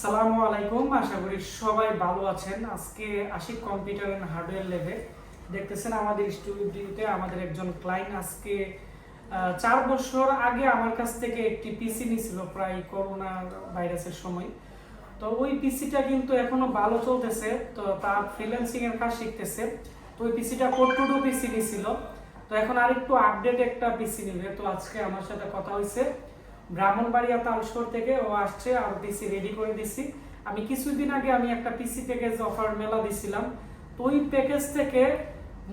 সালামু আলাইকুম। আশা করি সবাই ভালো আছেন। আজকে কম্পিউটার অ্যান্ড হার্ডওয়্যার দেখতেছেন আমাদের স্টুডিওতে আমাদের একজন ক্লায়েন্ট আজকে চার বছর আগে আমার কাছ থেকে একটি পিসি নিয়েছিল প্রায় করোনা ভাইরাসের সময়। তো ওই পিসিটা কিন্তু এখনও ভালো চলতেছে। তো তার ফ্রিল্যান্সিং এর কাজ শিখতেছে। তো ওই পিসিটা কোট্টুডু পিসি নিয়েছিল। তো এখন আরেকটু আপডেট একটা পিসি নিবে। তো আজকে আমার সাথে কথা হয়েছে। ব্রাহ্মণবাড়িয়া তালসর থেকে ও আসছে আর পিসি রেডি করে দিছি। আমি কিছুদিন আগে আমি একটা পিসি প্যাকেজ অফার মেলা দিছিলাম। তো ওই প্যাকেজ থেকে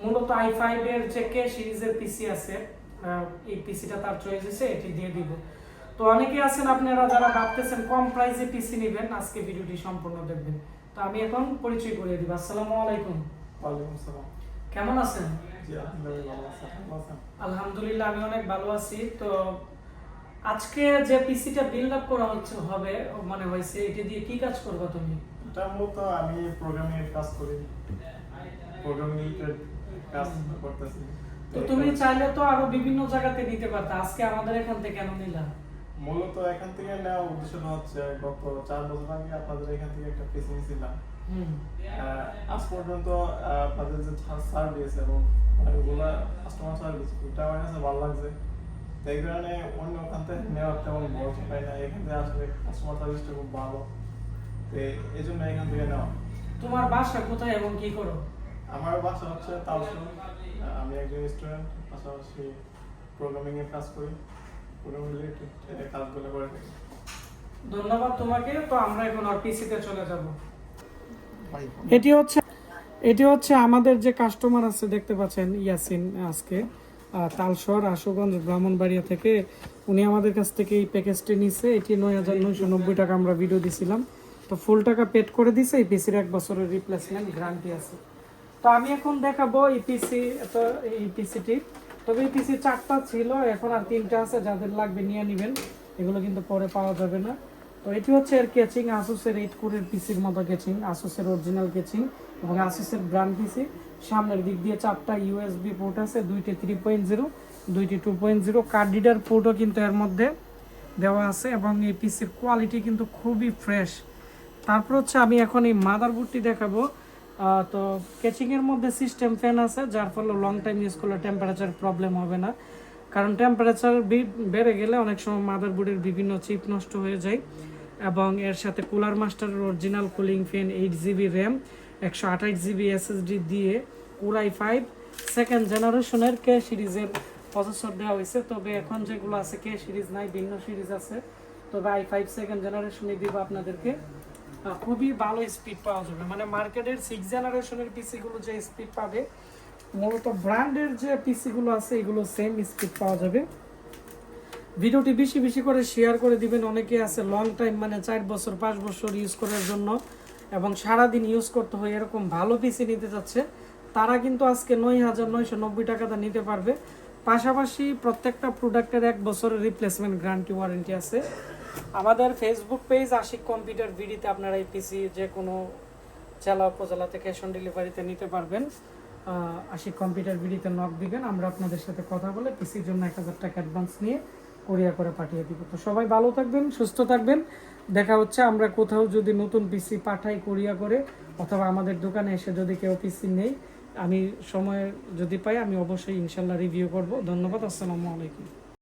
মূলত আই ফাইভ এর যে কে সিরিজের পিসি আছে এই পিসিটা তার চয়েস হয়েছে এটি দিয়ে দিব। তো অনেকে আছেন আপনারা যারা ভাবতেছেন কম প্রাইসে পিসি নেবেন আজকে ভিডিওটি সম্পূর্ণ দেখবেন। তো আমি এখন পরিচয় করে দিব। আসসালামু আলাইকুম। ওয়ালাইকুম আসসালাম কেমন আছেন? আলহামদুলিল্লাহ আমি অনেক ভালো আছি। তো আজকে যে পিসিটা বিল্ড আপ করা হচ্ছে হবে মানে হয়েছে এটা দিয়ে কি কাজ করবে তুমি? এটা মূলত আমি প্রোগ্রামিং এর কাজ করি। প্রোগ্রামিং এর কাজ করতেছি। তো তুমি চাইলে তো আরও বিভিন্ন জায়গাতে নিতে পারতে। আজকে আমাদের এখান থেকে কেন নিলা? মূলত এখান থেকে নেওয়া উদ্দেশ্যটা হচ্ছে গত চার বছর আগে আপনাদের এখান থেকে একটা পিসি নিয়েছিলাম হুম। আজ পর্যন্ত আপনাদের যে সার্ভিস এবং অনেকগুলো কাস্টমার সার্ভিস এটা আমার কাছে ভালো লাগছে। তো এই কারণে অন্য ওখান থেকে নেওয়ার তেমন ভরসা পাই না এখান থেকে আসলে কাস্টমার সার্ভিসটা খুব ভালো তো এই জন্য এখান থেকে নেওয়া তোমার বাসা কোথায় এবং কি করো আমার বাসা হচ্ছে তালসন আমি একজন স্টুডেন্ট পাশাপাশি প্রোগ্রামিং এর কাজ করি প্রোগ্রামিং রিলেটেড কাজগুলো করে থাকি ধন্যবাদ তোমাকে তো আমরা এখন আর পিসিতে চলে যাব এটি হচ্ছে এটি হচ্ছে আমাদের যে কাস্টমার আছে দেখতে পাচ্ছেন ইয়াসিন আজকে. তালসর আশুগঞ্জ, ব্রাহ্মণবাড়িয়া থেকে উনি আমাদের কাছ থেকে এই প্যাকেজটি নিছে। এটি নয় হাজার নয়শো নব্বই টাকা আমরা ভিডিও দিছিলাম। তো ফুল টাকা পেড করে দিছে। এই পিসির এক বছরের রিপ্লেসমেন্ট গ্যারান্টি আছে। তো আমি এখন দেখাবো এই পিসি তো এই পিসিটি তবে এই পিসি চারটা ছিল, এখন আর তিনটা আছে, যাদের লাগবে নিয়ে নেবেন। এগুলো কিন্তু পরে পাওয়া যাবে না। তো এটি হচ্ছে এর কেচিং আসুসের এইট কোরের পিসির মতো কেচিং আসুসের অরিজিনাল কেচিং এবং আসুসের ব্র্যান্ড পিসি সামনের দিক দিয়ে চারটা ইউএসবি পোর্ট আছে, দুইটি থ্রি পয়েন্ট জিরো দুইটি two point zero card reader পোর্টও কিন্তু এর মধ্যে দেওয়া আছে এবং এই পিসির কোয়ালিটি কিন্তু খুবই ফ্রেশ তারপর হচ্ছে আমি এখন এই মাদারবোর্ডটি দেখাবো। তো কেচিং এর মধ্যে সিস্টেম ফ্যান আছে, যার ফলে লং টাইম ইউজ করলে টেম্পারেচার প্রবলেম হবে না। কারণ টেম্পারেচার বেড়ে গেলে অনেক সময় মাদারবোর্ডের বিভিন্ন চিপ নষ্ট হয়ে যায় এবং এর সাথে কুলার মাস্টারের original cooling fan eight GB RAM একশো আঠাশ জিবি এসএসডি দিয়ে কুরাই ফাইভ সেকেন্ড জেনারেশনের কে সিরিজের প্রসেসর দেওয়া হয়েছে। তবে এখন যেগুলো আছে কে সিরিজ নাই, ভিন্ন সিরিজ আছে। তবে আই ফাইভ সেকেন্ড জেনারেশনে দিব আপনাদেরকে। খুবই ভালো স্পিড পাওয়া যাবে। মানে মার্কেটের সিক্স জেনারেশনের পিসিগুলো যে স্পিড পাবে, মূলত ব্র্যান্ডের যে পিসিগুলো আছে, এগুলো সেম স্পিড পাওয়া যাবে। ভিডিওটি বেশি বেশি করে শেয়ার করে দিবেন। অনেকে আছে লং টাইম মানে চার বছর, পাঁচ বছর ইউজ করার জন্য। এবং সারাদিন ইউজ করতে হয় এরকম ভালো পিসি নিতে যাচ্ছে, তারা কিন্তু আজকে নয় হাজার নয়শো নব্বই টাকাটা নিতে পারবে। পাশাপাশি প্রত্যেকটা প্রোডাক্টের এক বছরের রিপ্লেসমেন্ট গ্যারান্টি ওয়ারেন্টি আছে। আমাদের ফেসবুক পেজ আশিক কম্পিউটার ভিডিতে আপনারা এই পিসি যে কোনো জেলা উপজেলাতে ক্যাশ অন ডেলিভারিতে নিতে পারবেন। আশিক কম্পিউটার ভিডিতে নক দিবেন, আমরা আপনাদের সাথে কথা বলে পিসির জন্য এক হাজার টাকা অ্যাডভান্স নিয়ে কোরিয়া করে পাঠিয়ে দিব। তো সবাই ভালো থাকবেন, সুস্থ থাকবেন। দেখা হচ্ছে আমরা কোথাও যদি নতুন পিসি পাঠাই কোরিয়া করে, অথবা আমাদের দোকানে এসে যদি কেউ পিসি নেই, আমি সময় যদি পাই, আমি অবশ্যই ইনশাল্লাহ রিভিউ করব। ধন্যবাদ, আসসালামু আলাইকুম।